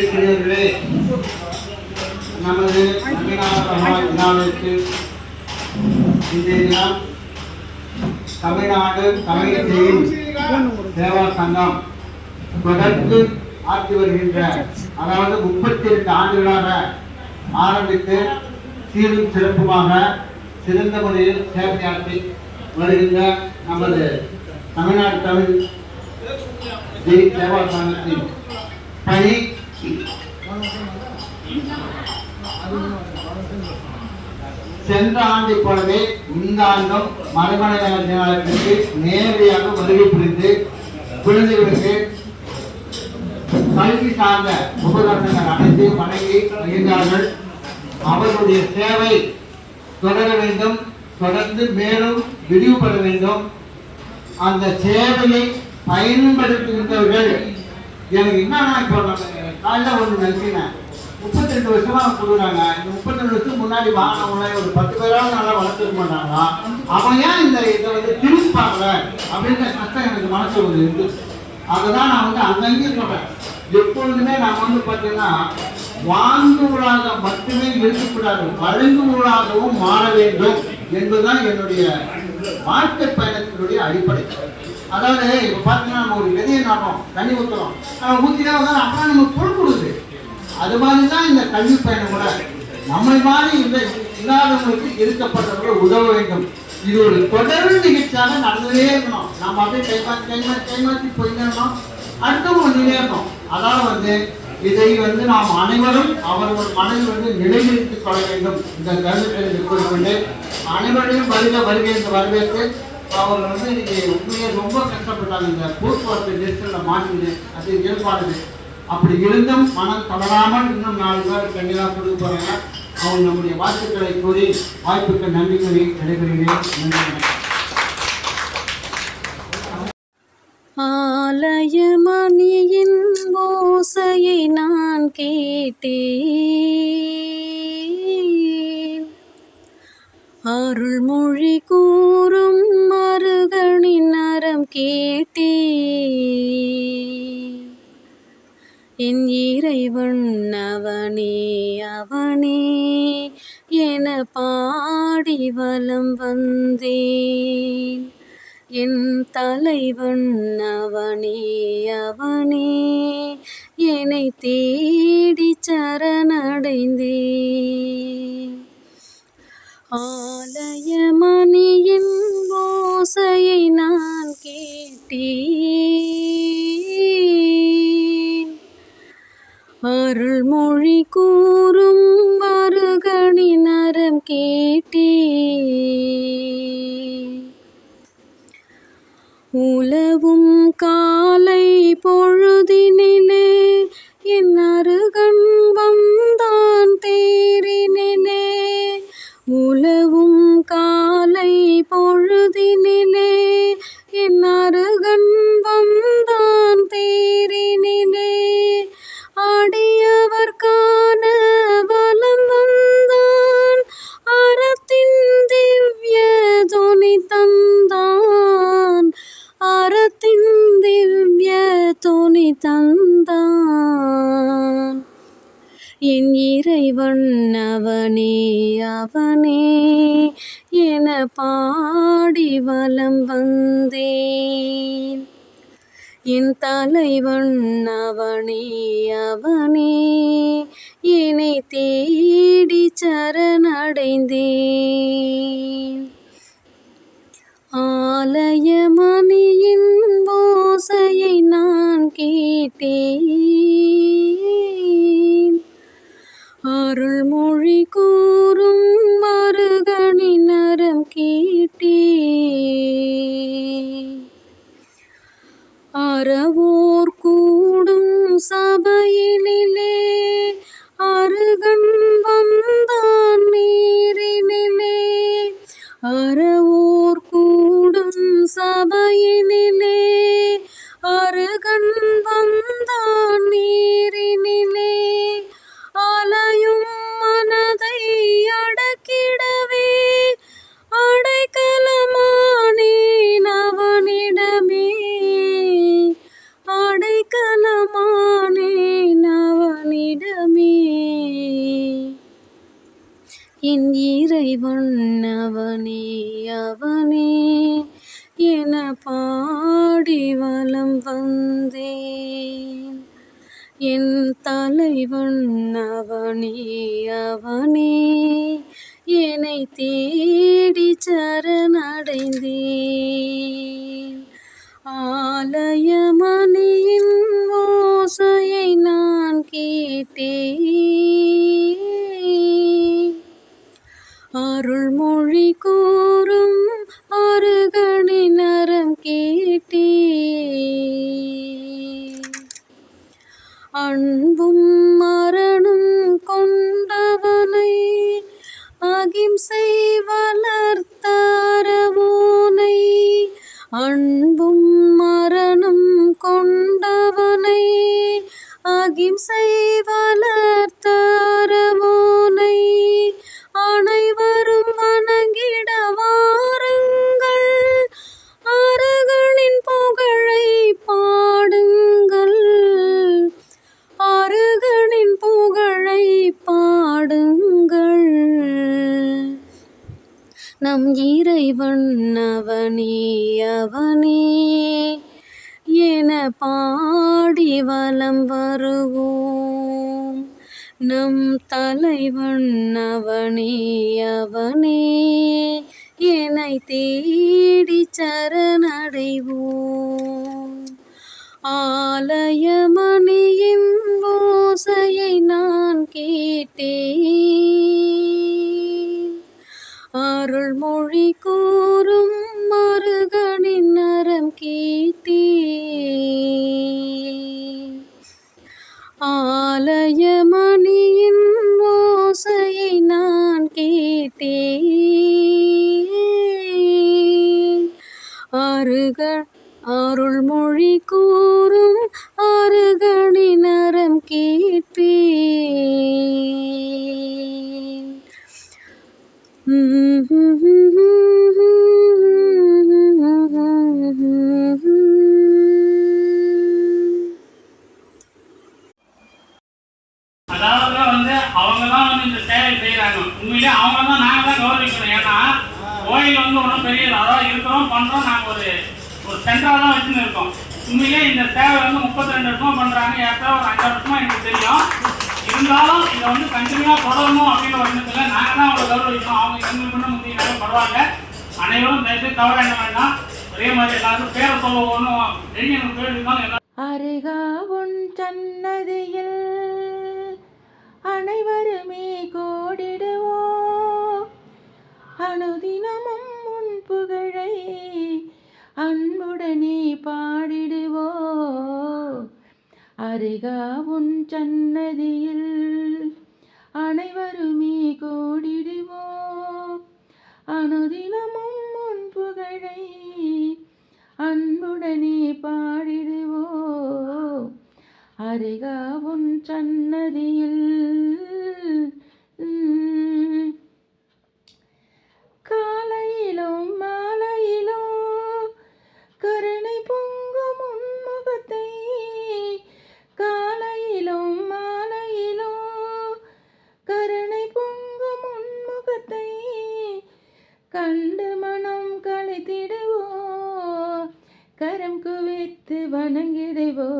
மகிழ்ச்சியர்களே நமது தமிழ்நாடு விழாவிற்கு இன்றைய தினம் தமிழ்நாடு தமிழகத்தையும் சேவா சங்கம் தொடர்ந்து ஆற்றி வருகின்ற அதாவது முப்பத்தி எட்டு ஆண்டுகளாக ஆரம்பித்து சீரும் சிறப்புமாக சிறந்த முறையில் சேவையாற்றி வருகின்ற நமது தமிழ்நாடு தமிழ் ஜெய் சேவா சங்கத்தின் பணி சென்ற ஆண்டை போலவே இந்த ஆண்டும் மறுமலை தினத்திற்கு நேரடியாக வருகை புரிந்து குழந்தைகளுக்கு கல்வி சார்ந்த உபகரணங்கள் அனைத்து வழங்கி வருகின்றார்கள் அவர்களுடைய சேவை தொடர வேண்டும் தொடர்ந்து மேலும் விரிவுபட வேண்டும். அந்த சேவையை பயன்படுத்துகின்றவர்கள் எனக்கு என்னன்னா இப்போ நான் காலைல ஒன்று நினைக்கிறேன் முப்பத்தி ரெண்டு வருஷமா கொடுக்குறாங்க இந்த முப்பத்தி ரெண்டு வருஷம் முன்னாடி வாங்கினவங்கள ஒரு பத்து பேராவது நல்லா வளர்த்துக்க மாட்டாங்க அவன் ஏன் இந்த இதை வந்து திருப்பாங்க அப்படின்ற கஷ்டம் எனக்கு மனசு ஒரு இருக்கு. அதை தான் நான் வந்து அங்கங்கே சொல்றேன். எப்பொழுதுமே நான் வந்து பார்த்தீங்கன்னா வாங்குவதாக மட்டுமே இருக்கக்கூடாது வழங்குவதாகவும் மாற வேண்டும் என்பதுதான் என்னுடைய வாழ்க்கை பயணத்தினுடைய அடிப்படை. அதாவது இப்போ பார்த்தீங்கன்னா நம்ம ஒரு விதையை நாட்டோம் தண்ணி ஊற்றுறோம் நம்ம ஊற்றினா அப்புறம் நமக்கு பொருள் கொடுக்குது. அது மாதிரி தான் இந்த கல்வி பயணம் கூட. நம்மை மாதிரி இந்த இல்லாதவங்களுக்கு இருக்கப்பட்டவர்கள் உதவ வேண்டும். இது ஒரு தொடர் நிகழ்ச்சியாக நடந்ததே இருக்கணும். நம்ம அப்படியே கை மாற்றி கை மாற்றி கை மாற்றி போயிட்டே அடுத்தவங்க வந்துட்டே இருக்கணும். அதாவது வந்து இதை வந்து நாம் அனைவரும் அவர்கள் மனதில் வந்து நிலைநிறுத்திக் கொள்ள வேண்டும். இந்த கருத்தை கொண்டு அனைவரையும் வருக வருகை என்று வரவேற்று அவர் வந்து உண்மையே உண்மையை ரொம்ப கஷ்டப்பட்டாங்க. இந்த போக்குவரத்து நெரிசலில் மாட்டினது அது இயல்பானது அப்படி இருந்தும் மனம் தளராமல் இன்னும் நாலு பேர் கண்டிப்பாக கொடுக்க போகிறாங்க அவங்க நம்முடைய வாழ்த்துக்களை கூறி வாய்ப்புக்கு நன்றி கூறி விடைபெறுகிறேன் நன்றி ஆலயமணியின் ஓசையை நான் கேட்டேன். அருள்மொழி கூறும் மருகனின் கேட்டே என் இறைவன் அவனே அவனே என பாடி வலம் வந்தேன். என் தலைவன் அவனே அவனே என்னை தேடி சரணடைந்தேன். ஆலயமணியின் ஓசையை நான் கேட்டேன் அருள்மொழி கூறும் மருகனின் நரம் கேட்டேன் உலவும் காலை பொழுதினிலே என் அருகன் வந்தான் தேரினிலே. உலவும் காலை பொழுதினிலே தந்தான். என் இறைவன் அவனே அவனே என பாடி வலம் வந்தேன். என் தலைவன் அவனே அவனே என்னை தேடி சரணடைந்தேன். ஆலயமா கேட்டேன் அருள்மொழி கூறும் மருகனின் நரம் கேட்டேன் நீரினிலே அலையும் மனதை அடக்கிடவே அடைக்கலமானேன் அவனிடமே அடைக்கலமானேன் அவனிடமே என் இறைவன் அவனே அவனே என பாடி வலம் வந்தேன். என் தலைவன் அவனே அவனே. என்னை தேடி சரணடைந்தேன் அன்பும் இறைவன் அவனே என பாடி வலம் வருவோம். நம் தலைவன் அவனே அவனே என்னை தேடி சரணடைவோம். ஆலயமணியின் ஓசையை நான் கேட்டேன். கேட்டேன் அஞ்சு வருஷமா எனக்கு தெரியும். இருந்தாலும் இதை வந்து கண்டினியூவாக தொடரணும் அப்படின்ற ஒரு எண்ணத்தில் நாங்கள் தான் அவங்களை கௌரவிக்கணும் அவங்க எங்களுக்கு மட்டும் முந்தினாலும் பரவாயில்ல. அனைவரும் தயவுசெய்து தவற என்ன வேண்டாம். ஒரே மாதிரி எல்லாரும் பேரை சொல்ல ஒன்றும் வெளியே பேர் இருந்தாலும் அருகா உன் சன்னதியில் அனைவருமே கூட அன்புடனே பாடிடுவோ அருகா உன் சன்னதியில் காலையிலும் மாலையிலும் கருணை பொங்கும் உன் முகத்தை காலையிலும் மாலையிலும் கருணை பொங்கும் உன் முகத்தை கண்டு மனம் களைத்திடுவோ கரம் குவித்து வணங்கிடுவோ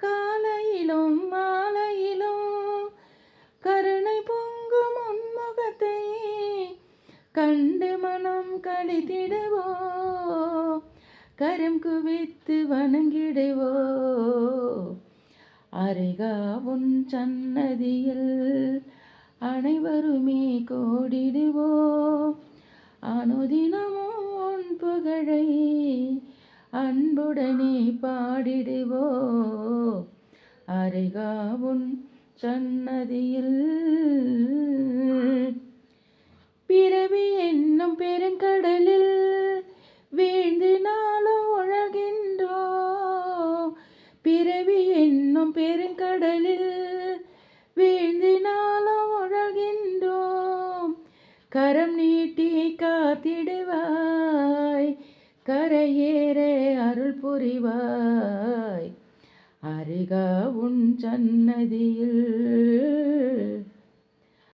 காலையிலும் மாலையிலும் கருணை பொங்கும் உன்முகத்தை கண்டு திடவோ? கரம் குவித்து வணங்கிடுவோ? அருகா உன் சன்னதியில் அனைவருமே கோடிடுவோ? அனுதினமும் உன் புகழை அன்புடனே பாடிடுவோ? அருகா உன் சன்னதியில் பிறவி என்னும் பெருங்கடலில் வீழ்ந்து நாளும் உழகின்றோ பிறவி என்னும் பெருங்கடலில் வீழ்ந்து நாளும் உழகின்றோம். கரம் நீட்டி காத்திடுவாய் கரையேற அருள் புரிவாய். அருகா உன் சன்னதியில்